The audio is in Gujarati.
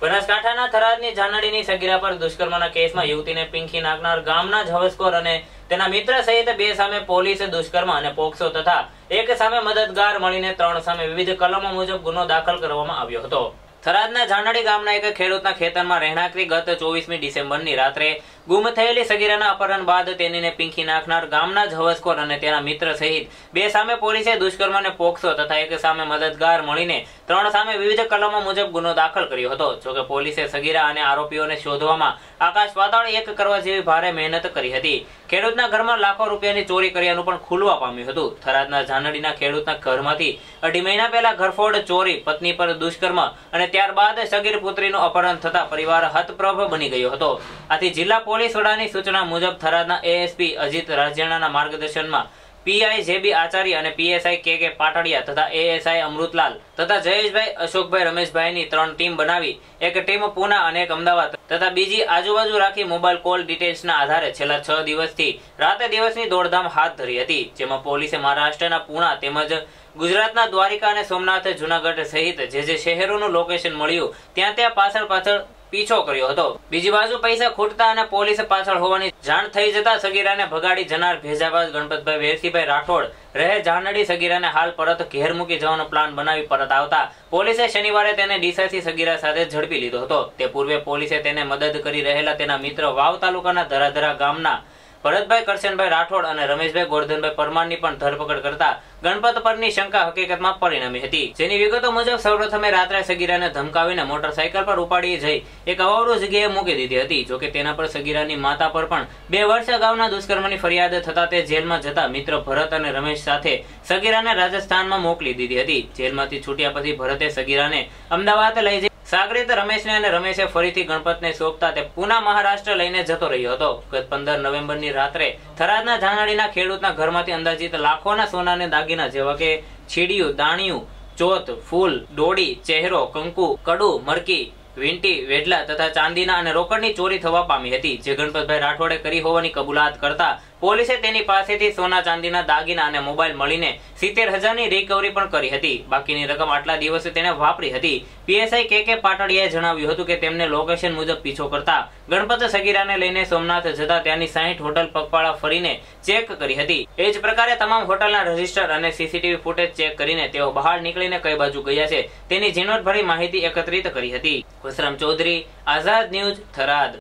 બનાસકાંઠાના થરાદની જાનડીની સગીરા પર દુષ્કર્મના કેસમાં યુવતીને પિંખી નાખનાર ગામના જ હવસખોર અને તેના મિત્ર સહિત બે સામે પોલીસ દુષ્કર્મ અને પોક્સો તથા એક સામે મદદગાર મળીને ત્રણ સામે વિવિધ કલમો મુજબ ગુનો દાખલ કરવામાં આવ્યો હતો. થરાદના જાનડી ગામના એક ખેડૂતના ખેતરમાં રહેણાંકથી ગત ચોવીસમી ડિસેમ્બરની રાત્રે ગુમ થયેલી સગીરાના અપહરણ બાદ તેનીને પીંખી નાખનાર ગામના જ હવસખોર અને તેના મિત્ર સહિત બે સામે પોલીસે દુષ્કર્મ પોક્સો તથા એક સામે મદદગાર મળીને ત્રણ સામે વિવિધ કલમો મુજબ ગુનો દાખલ કર્યો હતો. જોકે પોલીસે સગીરા અને આરોપીઓને શોધવામાં આકાશ પાતાળ એક કરવા જેવી ભારે મહેનત કરી હતી. ખેડૂતના ઘરમાં લાખો રૂપિયાની ચોરી કર્યાનું પણ ખુલવા પામ્યું હતું. થરાદના જાનડીના ખેડૂતના ઘરમાંથી અઢી મહિના પહેલા ઘરફોડ ચોરી, પત્ની પર દુષ્કર્મ અને ત્યારબાદ સગીર પુત્રીનું અપહરણ થતા પરિવાર હતપ્રભ બની ગયો હતો. આથી જિલ્લા પોલીસ વડાની સૂચના મુજબ થરાદના એએસપી અજીત રાજેણાના માર્ગદર્શનમાં પીઆઈ જેબી આચાર્ય અને પીએસઆઈ કે કે પાટડિયા તથા એએસઆઈ અમૃતલાલ તથા જયેશભાઈ, અશોકભાઈ, રમેશભાઈની ત્રણ ટીમ બનાવી એક ટીમ પુના અને એક અમદાવાદ તથા બીજી આજુબાજુ રાખી મોબાઈલ કોલ ડિટેલ્સના આધારે છેલ્લા છ દિવસથી રાતે દિવસની દોડધામ હાથ ધરી હતી, જેમાં પોલીસે મહારાષ્ટ્રના પુણા તેમજ ગુજરાતના દ્વારિકા અને સોમનાથ જુનાગઢ સહિત જે જે શહેરોનું લોકેશન મળ્યું, ત્યાં ત્યાં પાછળ પાછળ પીછો કર્યો હતો. બીજી બાજુ પૈસા ખૂટતા અને પોલીસ પાછળ હોવાની જાણ થઈ જતા સગીરાને ભગાડી જનાર ભેજાબાદ ગણપતભાઈ વેરસીભાઈ રાઠોડ રહે જાનડી સગીરાને હાલ પરત ઘેર મૂકી જવાનો પ્લાન બનાવી પરત આવતા પોલીસે શનિવારે તેને ડીસાથી સગીરા સાથે ઝડપી લીધો હતો. તે પૂર્વે પોલીસે તેને મદદ કરી રહેલા તેના મિત્ર વાવ તાલુકાના ધરાધરા ગામના ભરતભાઈ કરશનભાઈ રાઠોડ અને રમેશભાઈ ગોરધનભાઈ પરમારની પણ ધરપકડ કરતા ગણપત પરની શંકા હકીકતમાં પરિણમી હતી. જેની વિગતો મુજબ સૌપ્રથમે રાત્રે સગીરાને ધમકાવીને મોટરસાયકલ પર ઉપાડી જઈ એક અવાવડું જગ્યાએ મૂકી દીધી હતી. જોકે તેના પર સગીરાની માતા પર પણ બે વર્ષ અગાઉના દુષ્કર્મની ફરિયાદ થતા તે જેલમાં જતા મિત્ર ભરત અને રમેશ સાથે સગીરાને રાજસ્થાનમાં મોકલી દીધી હતી. જેલમાંથી છૂટ્યા પછી ભરતે સગીરાને અમદાવાદ લઈ જઈ સાગરીત રમેશને અને રમેશે ફરીથી ગણપતને સોંપતા તે પુના મહારાષ્ટ્ર લઈને જતો રહ્યો હતો. પંદર નવેમ્બરની રાત્રે થરાદના ધાનાડીના ખેડૂતના ઘરમાંથી અંદાજિત લાખોના સોનાને દાગીના, જેવા કે છીડિયું, દાણિયું, ચોથ, ફૂલ ડોડી ચહેરો, કંકુ, કડુ, મરકી વીંટી, વેડલા તથા ચાંદીના અને રોકડની ચોરી થવા પામી હતી, જે ગણપતભાઈ રાઠોડે કરી હોવાની કબૂલાત કરતા પોલીસે તેની પાસેથી સોના, ચાંદીના, દાગીના અને મોબાઈલ મળીને સિત્તેર હજારની રિકવરી પણ કરી હતી. બાકીની રકમ આટલા દિવસે તેને વાપરી હતી. પીએસઆઈ કે કે પાટડિયાએ જણાવ્યું હતું કે તેમને લોકેશન મુજબ પીછો કરતા ગણપત સગીરાને લઈને સોમનાથ જતા ત્યાંની સાહીઠ હોટલ પગપાળા ફરીને ચેક કરી હતી. એ જ પ્રકારે તમામ હોટલના રજિસ્ટર અને સીસીટીવી ફૂટેજ ચેક કરીને તેઓ બહાર નીકળીને કઈ બાજુ ગયા છે તેની ઝીણવટભરી માહિતી એકત્રિત કરી હતી. વસરામ ચૌધરી આઝાદ ન્યૂઝ થરાદ.